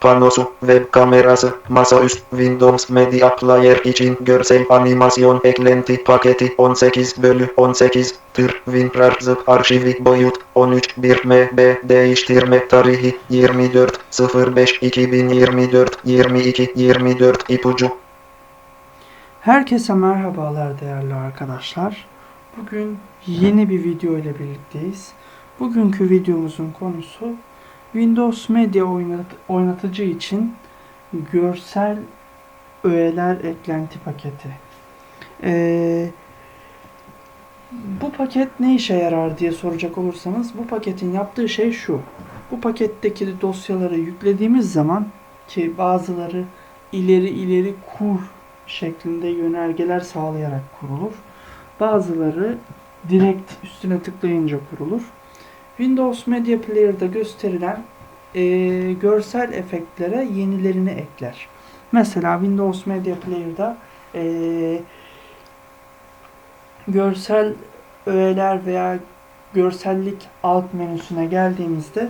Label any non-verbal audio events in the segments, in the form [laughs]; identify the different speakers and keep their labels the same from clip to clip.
Speaker 1: panosu, web kamerası, masaüstü, Windows Media Player için görsel animasyon eklenti paketi 18 bölü 18 tür WinRAR zip arşivi boyut 13 1 MB değiştirme tarihi 24 05 2024 22 24 ipucu
Speaker 2: Herkese merhabalar değerli arkadaşlar. Bugün yeni bir video ile birlikteyiz. Bugünkü videomuzun konusu Windows Media oynat- oynatıcı için görsel öğeler eklenti paketi. Ee, bu paket ne işe yarar diye soracak olursanız bu paketin yaptığı şey şu. Bu paketteki dosyaları yüklediğimiz zaman ki bazıları ileri ileri kur şeklinde yönergeler sağlayarak kurulur. Bazıları direkt üstüne tıklayınca kurulur. Windows Media Player'da gösterilen eee, görsel efektlere yenilerini ekler. Mesela Windows Media Player'da eee, görsel öğeler veya görsellik alt menüsüne geldiğimizde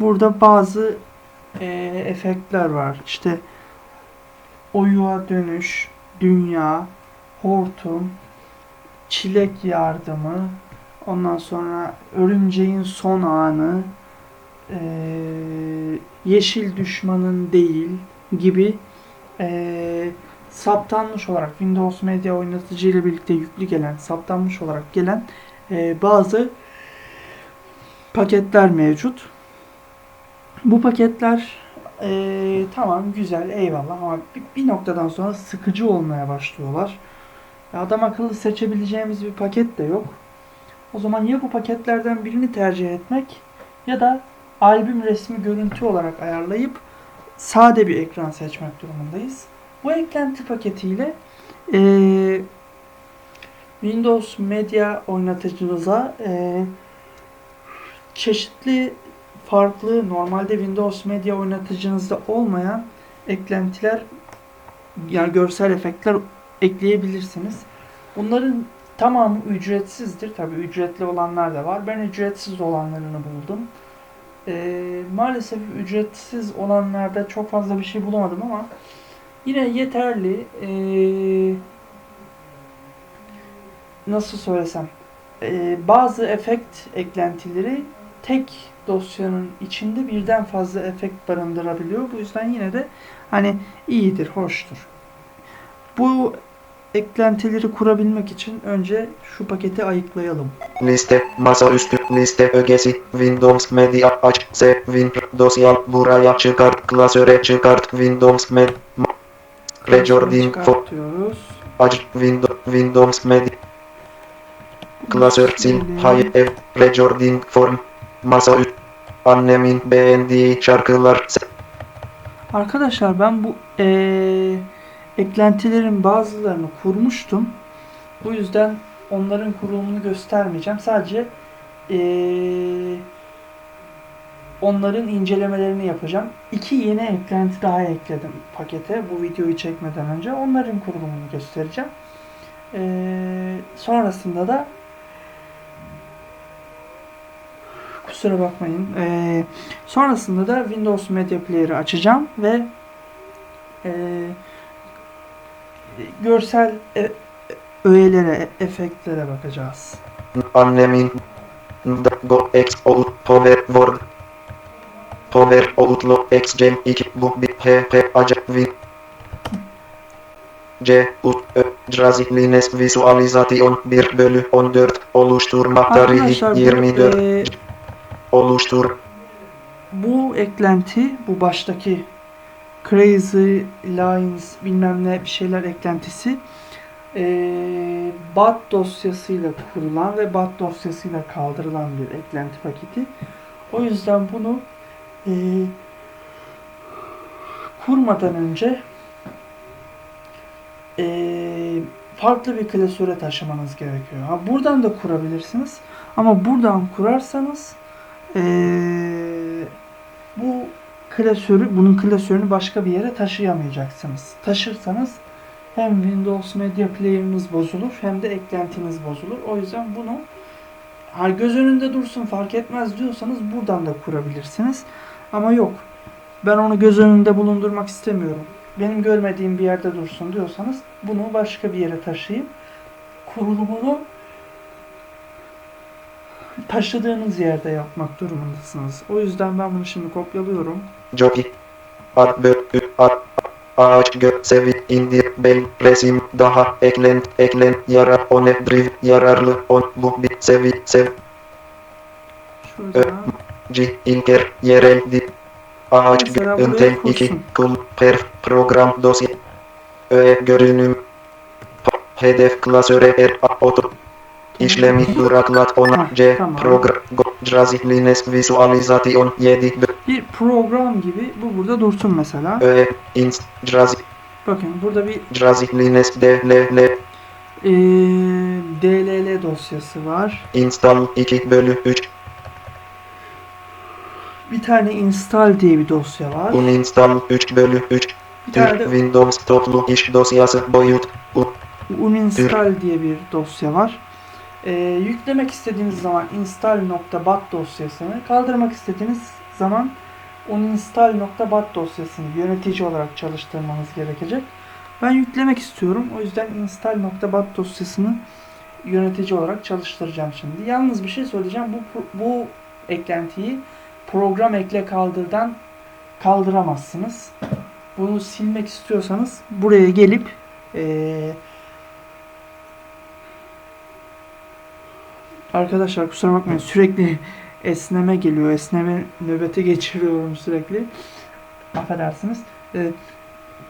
Speaker 2: burada bazı eee, efektler var. İşte oyuğa dönüş, dünya, hortum, çilek yardımı, ondan sonra örümceğin son anı, eee, yeşil düşmanın değil gibi eee, saptanmış olarak Windows Media oynatıcı ile birlikte yüklü gelen, saptanmış olarak gelen eee, bazı paketler mevcut. Bu paketler ee, tamam güzel eyvallah ama bir, bir noktadan sonra sıkıcı olmaya başlıyorlar. Adam akıllı seçebileceğimiz bir paket de yok. O zaman ya bu paketlerden birini tercih etmek ya da albüm resmi görüntü olarak ayarlayıp sade bir ekran seçmek durumundayız. Bu eklenti paketiyle ee, Windows Media oynatıcınıza ee, çeşitli farklı normalde Windows Media oynatıcınızda olmayan eklentiler yani görsel efektler ekleyebilirsiniz. Bunların tamamı ücretsizdir. Tabi ücretli olanlar da var. Ben ücretsiz olanlarını buldum. Ee, maalesef ücretsiz olanlarda çok fazla bir şey bulamadım ama yine yeterli. Ee, nasıl söylesem ee, bazı efekt eklentileri tek dosyanın içinde birden fazla efekt barındırabiliyor. Bu yüzden yine de hani iyidir, hoştur. Bu eklentileri kurabilmek için önce şu paketi ayıklayalım.
Speaker 1: liste masaüstü liste ögesi Windows Media aç S Win dosya buraya çıkart klasöre çıkart Windows Med Recording aç Windows Windows Media klasör sil hayır ev Recording form masaüstü annemin beğendiği şarkılar
Speaker 2: Arkadaşlar ben bu eee, eklentilerin bazılarını kurmuştum. Bu yüzden onların kurulumunu göstermeyeceğim. Sadece eee, onların incelemelerini yapacağım. İki yeni eklenti daha ekledim pakete bu videoyu çekmeden önce. Onların kurulumunu göstereceğim. Eee, sonrasında da kusura bakmayın. Eee, sonrasında da Windows Media Player'ı açacağım ve eee, görsel e- öğelere, efektlere bakacağız.
Speaker 1: annemin Go X Out Power Word Power Outlook X Gem 2 Bu bir Acak Win C U Ö Drazi Lines Visualization 1 bölü 14 Oluşturma tarihi
Speaker 2: Arkadaşlar bu,
Speaker 1: 24
Speaker 2: eee,
Speaker 1: Oluştur
Speaker 2: bu eklenti, bu baştaki Crazy Lines bilmem ne bir şeyler eklentisi eee BAT dosyasıyla kurulan ve BAT dosyasıyla kaldırılan bir eklenti paketi. O yüzden bunu eee, kurmadan önce eee, farklı bir klasöre taşımanız gerekiyor. Ha, buradan da kurabilirsiniz ama buradan kurarsanız bu klasörü, bunun klasörünü başka bir yere taşıyamayacaksınız. Taşırsanız hem Windows Media Player'ınız bozulur hem de eklentiniz bozulur. O yüzden bunu ha, göz önünde dursun fark etmez diyorsanız buradan da kurabilirsiniz. Ama yok. ben onu göz önünde bulundurmak istemiyorum. Benim görmediğim bir yerde dursun diyorsanız bunu başka bir yere taşıyıp kurulumunu taşıdığınız yerde yapmak durumundasınız. O yüzden ben bunu şimdi kopyalıyorum.
Speaker 1: Jockey. Ad bö ü ad ağaç gö sevi indir bel resim daha eklen eklen yara one driv yararlı on bu bir sevi sev
Speaker 2: Şurada
Speaker 1: ci ilker yerel di ağaç gö
Speaker 2: Mesela buraya
Speaker 1: üntel
Speaker 2: kursun.
Speaker 1: 2 kul perf program dosya öğe görünüm hedef klasöre er otur işlemi duraklat ona c
Speaker 2: tamam.
Speaker 1: program go jazi lines visualizasyon 7
Speaker 2: bir program gibi bu burada dursun mesela.
Speaker 1: öğe inst jazi
Speaker 2: Bakın burada bir
Speaker 1: jazi lines d l l
Speaker 2: eee, DLL dosyası var.
Speaker 1: install 2 bölü 3
Speaker 2: Bir tane install diye bir dosya var.
Speaker 1: uninstall 3 bölü 3
Speaker 2: Bir tane
Speaker 1: Türk
Speaker 2: de
Speaker 1: Windows toplu iş dosyası boyut
Speaker 2: uninstall diye bir dosya var. Ee, yüklemek istediğiniz zaman install.bat dosyasını, kaldırmak istediğiniz zaman uninstall.bat dosyasını yönetici olarak çalıştırmanız gerekecek. Ben yüklemek istiyorum. O yüzden install.bat dosyasını yönetici olarak çalıştıracağım şimdi. Yalnız bir şey söyleyeceğim. Bu bu eklentiyi program ekle kaldırdan kaldıramazsınız. Bunu silmek istiyorsanız buraya gelip eee Arkadaşlar kusura bakmayın sürekli esneme geliyor. Esneme nöbeti geçiriyorum sürekli. Affedersiniz. Ee,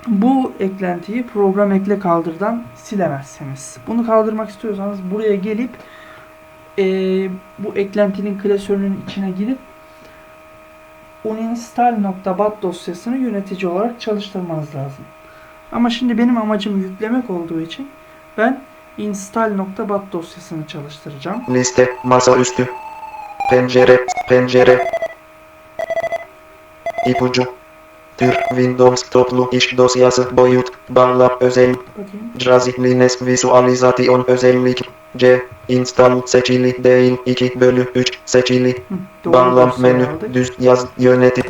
Speaker 2: bu eklentiyi program ekle kaldırdan silemezsiniz. Bunu kaldırmak istiyorsanız buraya gelip ee, bu eklentinin klasörünün içine girip uninstall.bat dosyasını yönetici olarak çalıştırmanız lazım. Ama şimdi benim amacım yüklemek olduğu için ben install.bat dosyasını çalıştıracağım.
Speaker 1: liste masaüstü pencere pencere. İpucu tür Windows toplu iş dosyası boyut bağla özel. Jazi Lines visualizasyon özellik. C install seçili değil 2 bölü 3 seçili.
Speaker 2: Hı,
Speaker 1: Bağlam menü düz yaz yönetim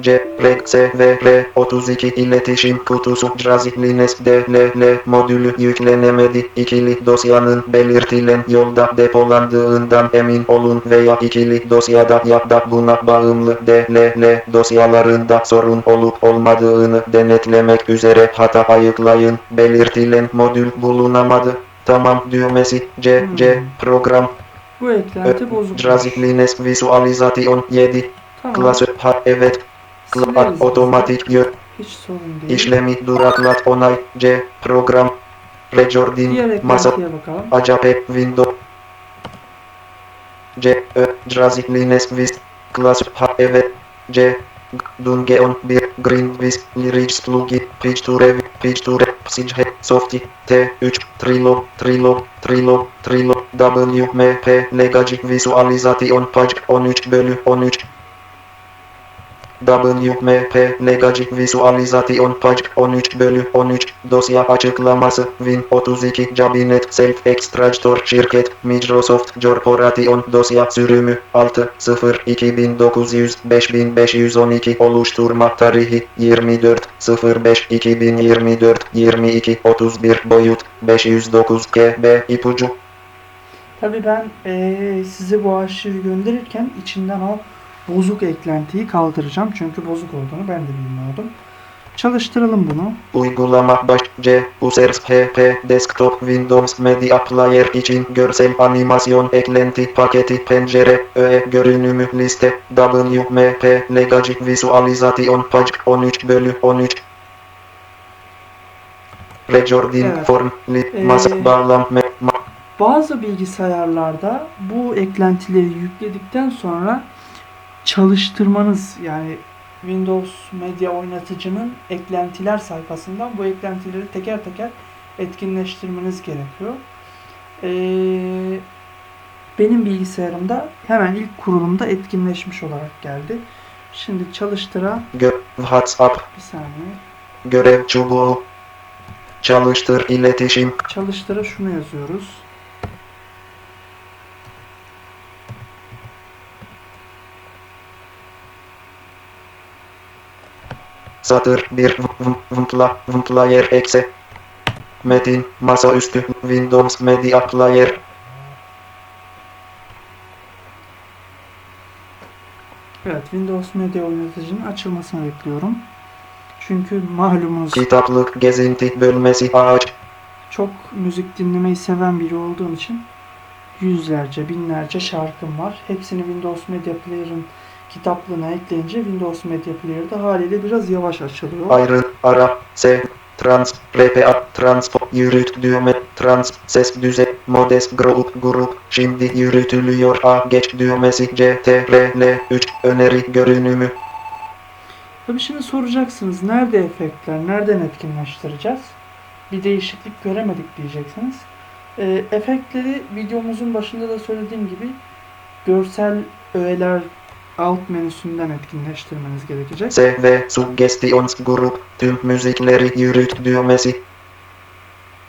Speaker 1: C R S V R 32 iletişim kutusu Jazi Lines DLL modülü yüklenemedi ikili dosyanın belirtilen yolda depolandığından emin olun veya ikili dosyada ya da buna bağımlı DLL dosyalarında sorun olup olmadığını denetlemek üzere hata ayıklayın belirtilen modül bulunamadı Tamam düğmesi C C
Speaker 2: Hmm.
Speaker 1: program
Speaker 2: Bu eklenti bozuk.
Speaker 1: Jazi Lines visualizasyon 7
Speaker 2: Tamam.
Speaker 1: Klasör ha evet
Speaker 2: biz.
Speaker 1: otomatik yö
Speaker 2: Hiç sorun değil.
Speaker 1: işlemi duraklat onay C program Recording masa acayip window C Ö Jazi Lines vis Klasör ha evet C Dungeon 1 Green vis Lyrics Page to Rev Psige Softy T3 Trilo Trilo Trilo Trilo WMP Legacy Visualization Page 13 bölü 13 WMP Legacy Visualization Page 13 bölü 13 Dosya açıklaması Win32 Cabinet Self Extractor Şirket Microsoft Corporation Dosya sürümü 6 0 2900 5512 Oluşturma tarihi 24 05 2024 22 31 Boyut 509 KB ipucu
Speaker 2: Tabii ben eee, size bu arşivi gönderirken içinden o bozuk eklentiyi kaldıracağım. Çünkü bozuk olduğunu ben de bilmiyordum. Çalıştıralım bunu.
Speaker 1: Uygulama baş C Users HP Desktop Windows Media Player için görsel animasyon eklenti paketi pencere öğe görünümü liste WMP Legacy Visualization Page 13 bölü 13 Recording
Speaker 2: Evet.
Speaker 1: form li
Speaker 2: Ee,
Speaker 1: masa bağlam
Speaker 2: Bazı bilgisayarlarda bu eklentileri yükledikten sonra çalıştırmanız yani Windows Media oynatıcının eklentiler sayfasından bu eklentileri teker teker etkinleştirmeniz gerekiyor. Ee, benim bilgisayarımda hemen ilk kurulumda etkinleşmiş olarak geldi. Şimdi çalıştıra
Speaker 1: gö WhatsApp
Speaker 2: bir saniye.
Speaker 1: görev çubuğu çalıştır iletişim
Speaker 2: Çalıştıra şunu yazıyoruz.
Speaker 1: Satır 1 Vımpla Vımplayer Exe Metin Masaüstü Windows Media Player
Speaker 2: Evet, Windows Media Oynatıcı'nın açılmasını bekliyorum. Çünkü malumunuz
Speaker 1: Kitaplık Gezinti Bölmesi Ağaç
Speaker 2: çok müzik dinlemeyi seven biri olduğum için yüzlerce, binlerce şarkım var. Hepsini Windows Media Player'ın kitaplığına ekleyince Windows Media Player'da haliyle biraz yavaş açılıyor.
Speaker 1: Ayrı Ara S Trans RPA Transport Yürüt Düğme Trans Ses Düze Modes Grup Grup Şimdi yürütülüyor A Geç düğmesi CTRL 3 Öneri görünümü
Speaker 2: Tabii şimdi soracaksınız nerede efektler, nereden etkinleştireceğiz? Bir değişiklik göremedik diyeceksiniz. Ee, efektleri videomuzun başında da söylediğim gibi görsel öğeler alt menüsünden etkinleştirmeniz gerekecek.
Speaker 1: SV Suggestions Grup Tüm müzikleri yürüt düğmesi.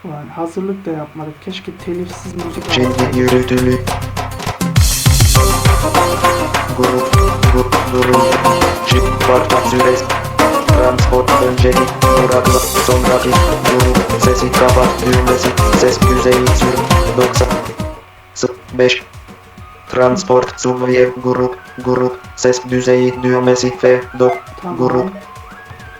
Speaker 2: Ulan hazırlık da yapmadık. Keşke telifsiz müzik
Speaker 1: Şimdi yürütülü. Grup Grup Durum Shift Parça Süresi Transport önceki Durakla Sonraki Grup. Sesi kapat düğmesi. Ses düzeyi sür. 90 5 Transport Subview Grup Grup Ses düzeyi düğmesi F Dok
Speaker 2: Tamam.
Speaker 1: Grup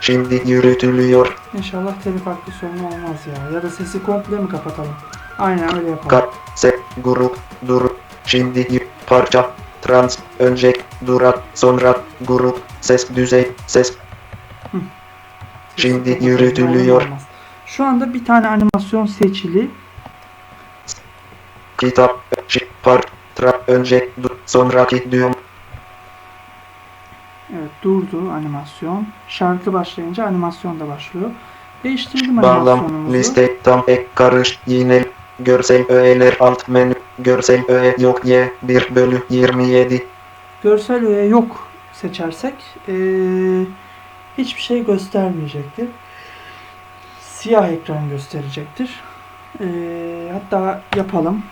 Speaker 1: Şimdi yürütülüyor
Speaker 2: İnşallah telif hakkı sorunu olmaz ya. Ya da sesi komple mi kapatalım? Aynen öyle yapalım.
Speaker 1: Kat, se, grup, dur, şimdi parça, trans, öncek, durak, sonra, grup, ses düzey, ses, şimdi yürütülüyor.
Speaker 2: Şu anda bir tane animasyon seçili.
Speaker 1: kitap, şi, par, tra, öncek, dur, sonraki düğüm,
Speaker 2: Evet durdu animasyon. Şarkı başlayınca animasyon da başlıyor. Değiştirdim
Speaker 1: bağlam, liste, tam, ek, karış, yine, görsel öğeler, alt menü, görsel öğe yok, y, 1 bölü 27,
Speaker 2: Görsel öğe yok seçersek eee, hiçbir şey göstermeyecektir. Siyah ekran gösterecektir. Eee, hatta yapalım.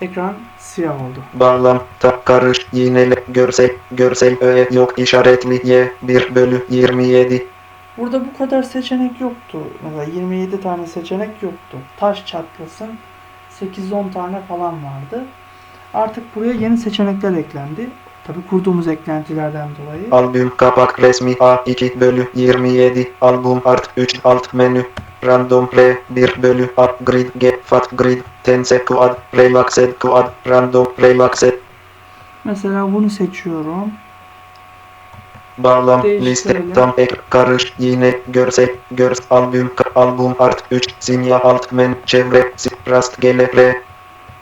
Speaker 2: Ekran siyah oldu.
Speaker 1: bağlam, ta, karış, yinele, görsel, görsel öğe yok, işaretli, y, 1 bölü 27,
Speaker 2: Burada bu kadar seçenek yoktu. Mesela 27 tane seçenek yoktu. Taş çatlasın 8-10 tane falan vardı. Artık buraya yeni seçenekler eklendi. Tabi kurduğumuz eklentilerden dolayı.
Speaker 1: Albüm kapak resmi A2 bölü 27 Album art 3 alt menü Random R 1 bölü Upgrade G Fat Grid Tense Quad Relaxed Quad Random Relaxed
Speaker 2: Mesela bunu seçiyorum.
Speaker 1: Bağlam
Speaker 2: Değiştirelim.
Speaker 1: liste tam ek karış yine görsel görs albüm album art 3 sinya alt men çevre si rastgele R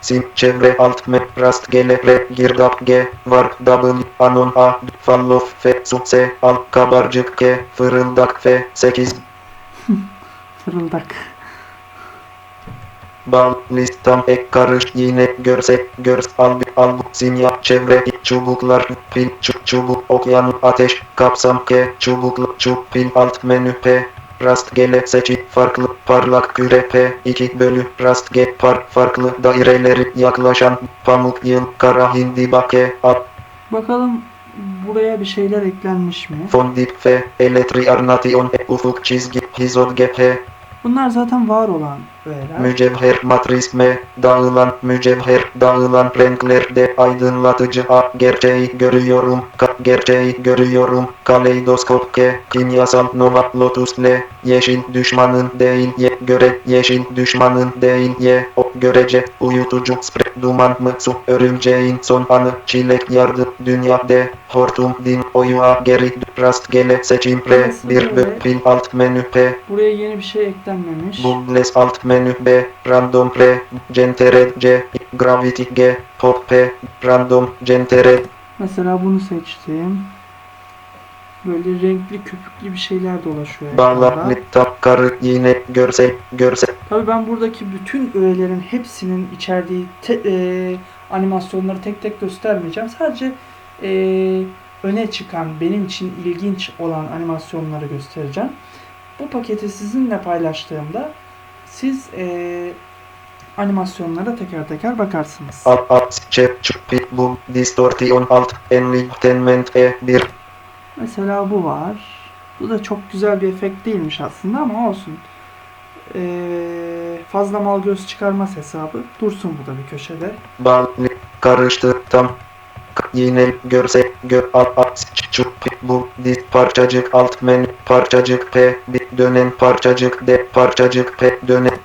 Speaker 1: Sim çevre alt men rastgele R girdap G var W anon A follow F su S al kabarcık K fırıldak F 8 [laughs]
Speaker 2: Fırıldak.
Speaker 1: Bal listam ek karış yine görsel görs albüm albüm sinya çevre çubuklar pil çu- çubuk okyan ateş kapsam K çubuklu çub pil alt menü P rastgele seçip farklı parlak küre P 2 bölü rastge par farklı daireleri yaklaşan pamuk yıl kara hindi bake at
Speaker 2: Bakalım buraya bir şeyler eklenmiş mi?
Speaker 1: fondip F elektri arnation E, ufuk çizgi hizod G
Speaker 2: Bunlar zaten var olan.
Speaker 1: Mücevher matris M dağılan mücevher dağılan renklerde aydınlatıcı A gerçeği görüyorum ka gerçeği görüyorum kaleidoskop K kimyasal nova lotus L yeşil düşmanın değil ye göre yeşil düşmanın değil ye o görece uyutucu sprey duman mı su örümceğin son anı çilek yardı dünya D hortum din oyua geri rastgele seçim R bir bö pil alt menü P.
Speaker 2: Buraya yeni bir şey eklenmemiş.
Speaker 1: Bumbles alt menü B, random R, gentered C, gravity G, pop P, random gentered,
Speaker 2: Mesela bunu seçtim. Böyle renkli köpüklü bir şeyler dolaşıyor. ekranda.
Speaker 1: liptap, karı, yine, görsel, görsel,
Speaker 2: Tabii ben buradaki bütün öğelerin hepsinin içerdiği te- e, animasyonları tek tek göstermeyeceğim. Sadece e, öne çıkan, benim için ilginç olan animasyonları göstereceğim. Bu paketi sizinle paylaştığımda siz e, animasyonlara teker teker bakarsınız.
Speaker 1: chup, pit, boom, distortion alt, enlightenment E1,
Speaker 2: Mesela bu var. Bu da çok güzel bir efekt değilmiş aslında ama olsun. Ee, fazla mal göz çıkarmaz hesabı. Dursun bu da bir köşede.
Speaker 1: Bal karıştı tam yine görse gör alt alt çup bu diz parçacık alt menü parçacık P bir dönen parçacık D parçacık P dönen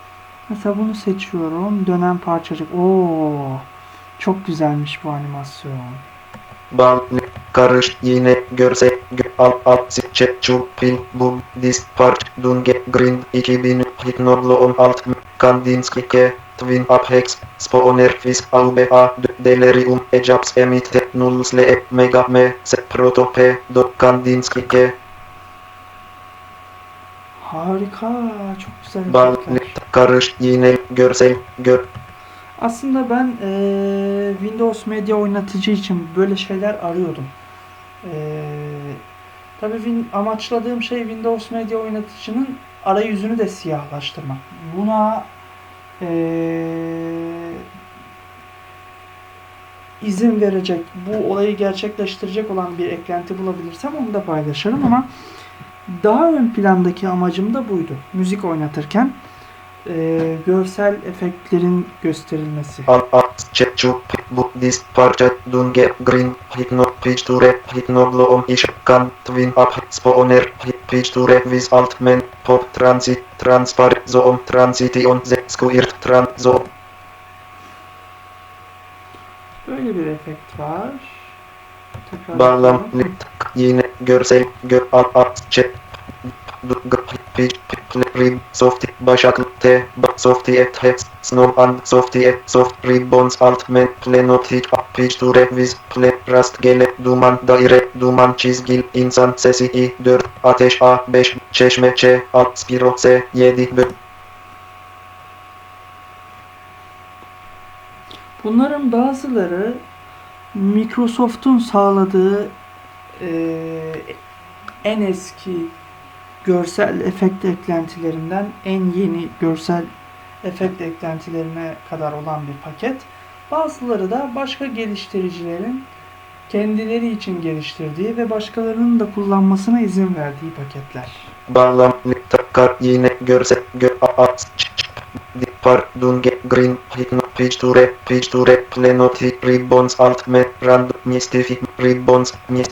Speaker 2: Mesela bunu seçiyorum. Dönen parçacık. Oo, çok güzelmiş bu animasyon.
Speaker 1: Bal karış yine görse gö alt alt çek çup pil bu diz parç dunge green 2000 hitnoblo 16 Kandinsky Twin Apex Spawner Fis AUBA Delirium Ejaps Emite Nullus Le Mega Me Se Proto P Do Kandinsky
Speaker 2: Harika. Çok güzel efektler.
Speaker 1: karış yine görsel gör
Speaker 2: Aslında ben eee, Windows Media oynatıcı için böyle şeyler arıyordum. Eee tabii win- amaçladığım şey Windows Media oynatıcının arayüzünü de siyahlaştırmak. Buna eee, izin verecek, bu olayı gerçekleştirecek olan bir eklenti bulabilirsem onu da paylaşırım ama daha ön plandaki amacım da buydu. Müzik oynatırken eee, görsel efektlerin gösterilmesi.
Speaker 1: alt alt çek çup bu diz parça dunge green hitno picture hitnoblo on iş kan Twin Up Spawner hit picture vis alt men pop transit transpar zone transition z squirt trans zone
Speaker 2: Böyle bir efekt var. Tekrar
Speaker 1: Bağlam lit yine görsel gö alt alt çek rib softy başaklık t et hex snow and softy et soft ribbons alt men plenotic picture vis ple rastgele duman daire duman çizgil insan sesi i 4 ateş a 5 çeşme ç alt spiro s 7 bö
Speaker 2: Bunların bazıları Microsoft'un sağladığı eee, en eski görsel efekt eklentilerinden en yeni görsel efekt eklentilerine kadar olan bir paket. Bazıları da başka geliştiricilerin kendileri için geliştirdiği ve başkalarının da kullanmasına izin verdiği paketler.
Speaker 1: Takar yine görse gö a a ç- ç- dipar dunge green hitno picture picture plenotic ribbons alt me random mystific ribbons mist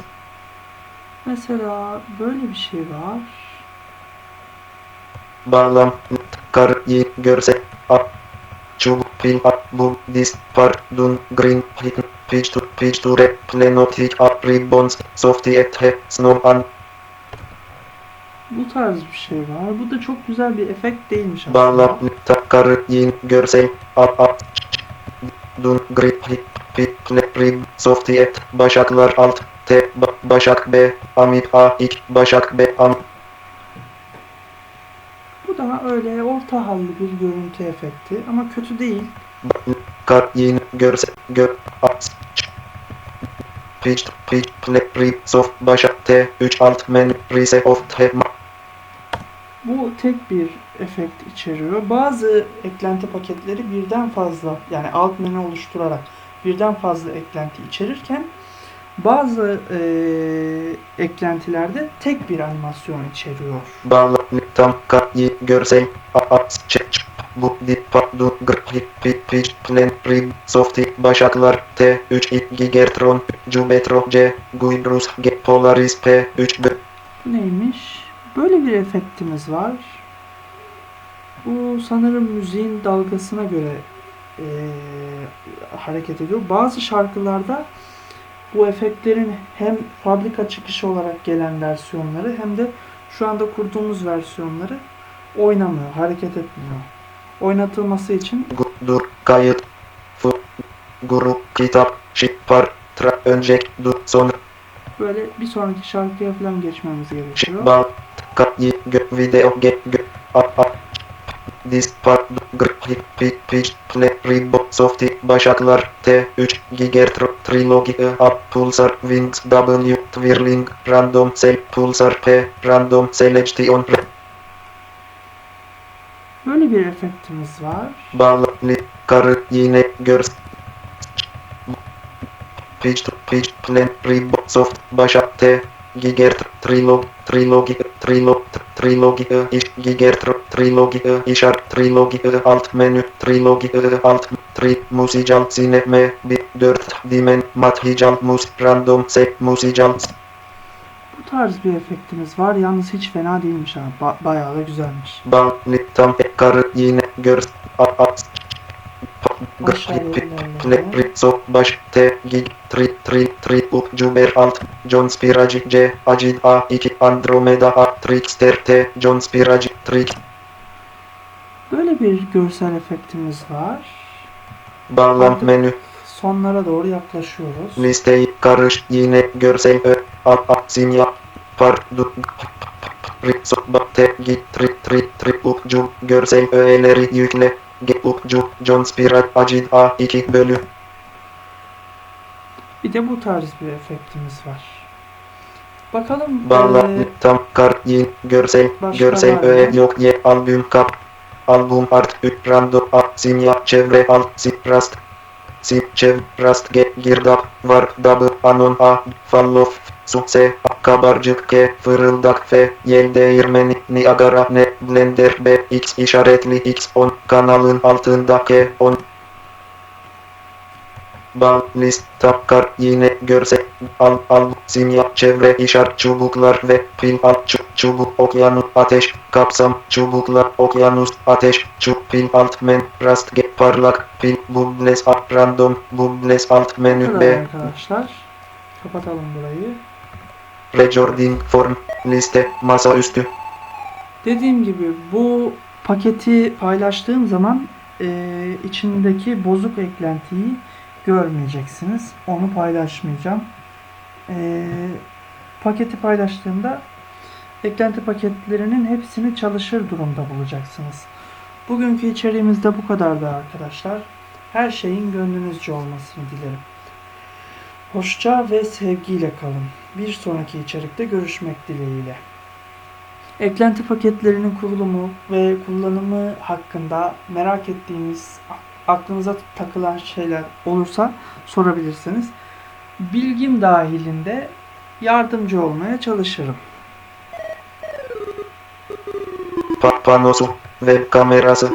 Speaker 2: Mesela böyle bir şey var.
Speaker 1: Bağlam takar yine görse a çubuk pil a bu dis par dun green hitno picture picture plenotic a ribbons softy et he snow an
Speaker 2: Bu tarz bir şey var. Bu da çok güzel bir efekt değilmiş aslında.
Speaker 1: Bağlam takar yine görsel a a dun grip pip ple rib softy et başaklar alt t ba- başak b amip a ik başak b am
Speaker 2: Bu da öyle orta halli bir görüntü efekti ama kötü değil.
Speaker 1: kar yine görsel gör pitch pitch ple rib soft başak t 3 alt men reset of t ma-
Speaker 2: Bu tek bir efekt içeriyor. Bazı eklenti paketleri birden fazla yani alt menü oluşturarak birden fazla eklenti içerirken bazı eee, eklentilerde tek bir animasyon içeriyor.
Speaker 1: bağlam tam kar yine görsel a a ç- ç- bu dip pa dun grip hip pip pitch ple rib softy başaklar t 3 ik gigertron Jupetro C Guidrus G Polaris P 3 B
Speaker 2: neymiş? Böyle bir efektimiz var. Bu sanırım müziğin dalgasına göre eee, hareket ediyor. Bazı şarkılarda bu efektlerin hem fabrika çıkışı olarak gelen versiyonları hem de şu anda kurduğumuz versiyonları oynamıyor, hareket etmiyor. Oynatılması için
Speaker 1: Dur Kayıt Fu Grup Kitap Şipar Tra Öncek Dur Son
Speaker 2: böyle bir sonraki şarkıya falan geçmemiz gerekiyor.
Speaker 1: Şipbal Kayı Gö Video Ge Gö A A Dispar Grip Hip Pip Pitch Ple Ribo Softy Başaklar T 3 Gigertro Trilogy E A Pulsar Wings W Twirling Random Cell Pulsar P Random Selection
Speaker 2: Böyle bir efektimiz var.
Speaker 1: Bağlı karı yine görs pitch to pitch plan rib soft başa t Gigert Trilog Trilogi Trilog Trilogi iş Gigert Trilogi işaret Trilogi alt menü Trilogi alt tri musical sineme bir dört dimen mathical mus random se musical
Speaker 2: Bu tarz bir efektimiz var. Yalnız hiç fena değilmiş ha. Ba- bayağı da güzelmiş.
Speaker 1: Bal tam karı yine gör a a
Speaker 2: Aşağıya ilerleyelim.
Speaker 1: Ple so baş te gig tri tri tri up juber alt John Spiraci C Acid A 2 Andromeda A Trickster T John Spiraci Trick
Speaker 2: Böyle bir görsel efektimiz var.
Speaker 1: bağlam menü
Speaker 2: Sonlara doğru yaklaşıyoruz.
Speaker 1: listeyi karış yine görsel ö a a simya par du Ri so ba te gig tri tri tri up ju görsel öğeleri yükle G up ju John Spiraci Acid A 2 bölü
Speaker 2: Bir de bu tarz bir efektimiz var. Bakalım
Speaker 1: Bağla
Speaker 2: eee,
Speaker 1: tam kar yin görsel görsel öğe yok ye albüm kap albüm art ü rando a simya çevre alt si rast si çev rast ge girdap var dabı anon a fallof su se a kabarcık ke fırıldak fe yel değirmeni niagara ne blender b x işaretli x 10 kanalın altında ke 10 Bal list tapkar yine görse al al simya çevre işaret çubuklar ve pil alt çu- çubuk okyanus ateş kapsam çubuklar okyanus ateş çub pil alt men rast ge parlak pil bubbles a random bubbles alt menü B
Speaker 2: arkadaşlar. Kapatalım burayı.
Speaker 1: Recording form liste masaüstü
Speaker 2: Dediğim gibi bu paketi paylaştığım zaman eee, içindeki bozuk eklentiyi görmeyeceksiniz. Onu paylaşmayacağım. Eee, paketi paylaştığımda eklenti paketlerinin hepsini çalışır durumda bulacaksınız. Bugünkü içeriğimiz de bu kadardı arkadaşlar. Her şeyin gönlünüzce olmasını dilerim. Hoşça ve sevgiyle kalın. Bir sonraki içerikte görüşmek dileğiyle. Eklenti paketlerinin kurulumu ve kullanımı hakkında merak ettiğiniz, aklınıza takılan şeyler olursa sorabilirsiniz. Bilgim dahilinde yardımcı olmaya çalışırım.
Speaker 1: pa panosu web kamerası